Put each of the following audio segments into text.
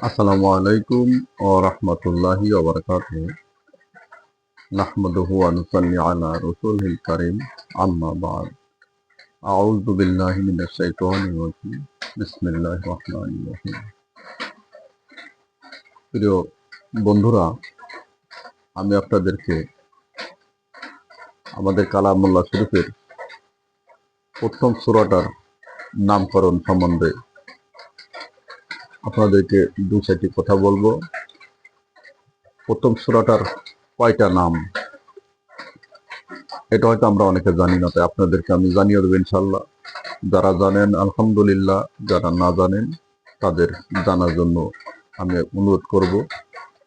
আসসালামু আলাইকুম ও রহমতুল্লাহি নাহমাদুহু আলা প্রিয় বন্ধুরা, আমি আপনাদেরকে আমাদের কালামুল্লাহ শরীফের প্রথম সূরাটার নামকরণ সম্বন্ধে আপনাদেরকে দু চারটি কথা বলব। প্রথম সূরাটার কয়টা নাম? এটা হয়তো আমরা অনেকে জানি না, তাই আপনাদেরকে আমি জানিয়ে দেবো ইনশাল্লাহ যারা জানেন, আলহামদুলিল্লাহ, যারা না জানেন, তাদের জানার জন্য আমি অনুরোধ করব।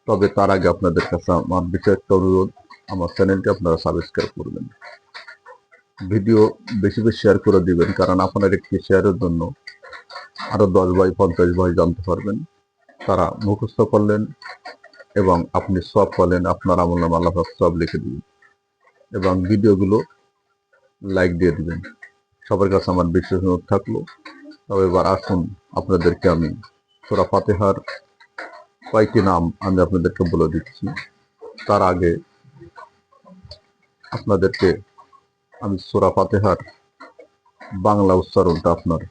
তবে তার আগে আপনাদের কাছে আমার বিশেষ একটা অনুরোধ, আমার চ্যানেলটি আপনারা সাবস্ক্রাইব করবেন। ভিডিও বেশি বেশি শেয়ার করে দিবেন, কারণ আপনার একটি শেয়ারের জন্য আরও দশ বাই পঞ্চাশ বাই জানতে পারবেন। তারা মুখস্থ করলেন এবং আপনি সব করলেন আপনার আমল আল্লাহ সব লিখে দিবেন। এবং ভিডিওগুলো লাইক দিয়ে দিবেন। সবার কাছে আমার বিশেষ অনুরোধ থাকল। তবে এবার আসুন, আপনাদেরকে আমি সোরা ফাতেহার কয়েকটি নাম আমি আপনাদেরকে বলে দিচ্ছি। তার আগে আপনাদেরকে আমি সোরা ফাতেহার বাংলা উচ্চারণটা আপনার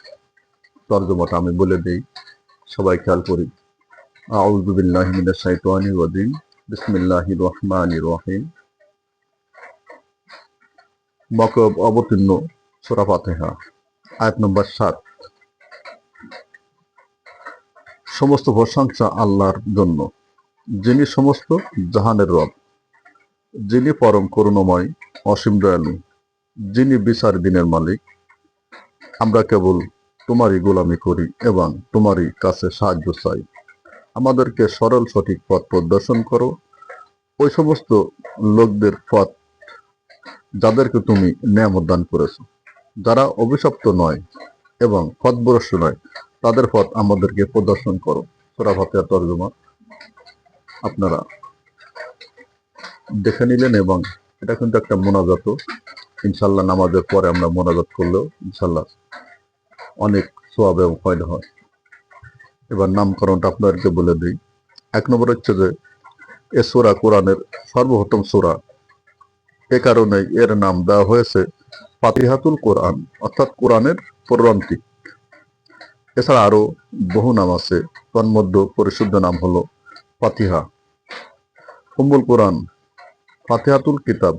তর্জমাটা আমি বলে দেই, সবাই খেয়াল করি। রহিম। মকব অবতীর্ণ আয়াত নম্বর 7 সমস্ত প্রশংসা আল্লাহর জন্য। যিনি সমস্ত জাহানের রব, যিনি পরম করুণাময়, অসীম দয়ালু, যিনি বিচার দিনের মালিক, আমরা কেবল তোমারই গোলামি করি এবং তোমারই কাছে সাহায্য চাই। আমাদেরকে সরল সঠিক পথ প্রদর্শন করো। ওই সমস্ত লোকদের পথ যাদেরকে তুমি নিয়ামত দান করেছ, যারা অভিশপ্ত নয় এবং পথভ্রষ্ট নয়, তাদের পথ আমাদেরকে প্রদর্শন করো। সোরা তর্জমা আপনারা দেখে নিলেন এবং এটা কিন্তু একটা মোনাজাত। ইনশাল্লাহ নামাজের পরে আমরা মোনাজাত করলেও ইনশাল্লাহ অনেক সোয়াব এবং ফয়দা হয়। এবার নামকরণটা আপনাদেরকে বলে দিই। এক নম্বর হচ্ছে যে, এ সোরা কোরআনের সর্বপ্রথম সোরা। এ কারণে এর নাম দেওয়া হয়েছে ফাতিহাতুল কোরআন, অর্থাৎ কোরআনের পৌরান্তিক এছাড়া আরও বহু নাম আছে। তন্মধ্য পরিশুদ্ধ নাম হলো ফাতিহা। উম্মুল কোরআন, ফাতিহাতুল কিতাব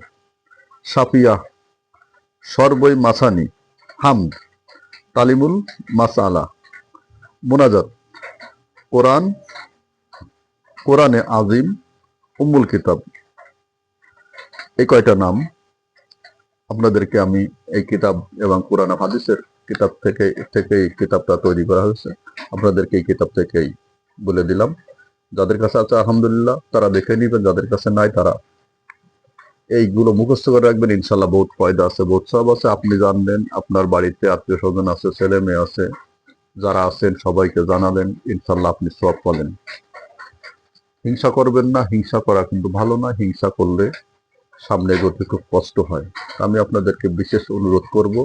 সাপিয়া সর্বই মাসানি হামদ। তালিমুল মাসালা। মোনাজাত। কোরআন। কোরআনে আজিম। উম্মুল কিতাব। এই কয়টা নাম আপনাদেরকে আমি এই কিতাব এবং কোরআন হাদিসের কিতাব থেকে থেকে এই কিতাবটা তৈরি করা হয়েছে। আপনাদেরকে এই কিতাব থেকেই বলে দিলাম। যাদের কাছে আছে, আলহামদুলিল্লাহ, তারা দেখে নিবেন। যাদের কাছে নাই, তারা এইগুলো মুখস্থ করে রাখবেন, ইনশাল্লাহ বহুত ফয়দা আছে, বহুত সব আছে। আপনি জানবেন আপনার বাড়িতে আত্মীয় স্বজন আছে, ছেলে মেয়ে আছে, যারা আছেন সবাইকে জানাবেন ইনশাল্লাহ আপনি সব পাবেন। হিংসা করবেন না, হিংসা করা কিন্তু ভালো না, হিংসা করলে সামনে এগোতে খুব কষ্ট হয়। আমি আপনাদেরকে বিশেষ অনুরোধ করব,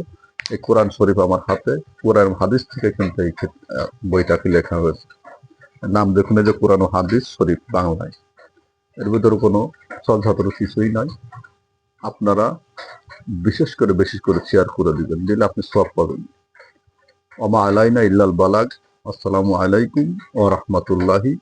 এই কোরআন শরীফ আমার হাতে, কোরআন হাদিস থেকে কিন্তু এই বইটাকে লেখা হয়েছে। নাম দেখুন যে কোরআন হাদিস শরীফ বাংলায়। এর ভিতরে কোনো চলছাত্র কিছুই নাই। আপনারা বিশেষ করে বেশি করে শেয়ার করে দিবেন, দিলে আপনি সব পাবেন। আমা আলাইনা ইল্লাল বালাগ। আসসালামু আলাইকুম ও রহমতুল্লাহি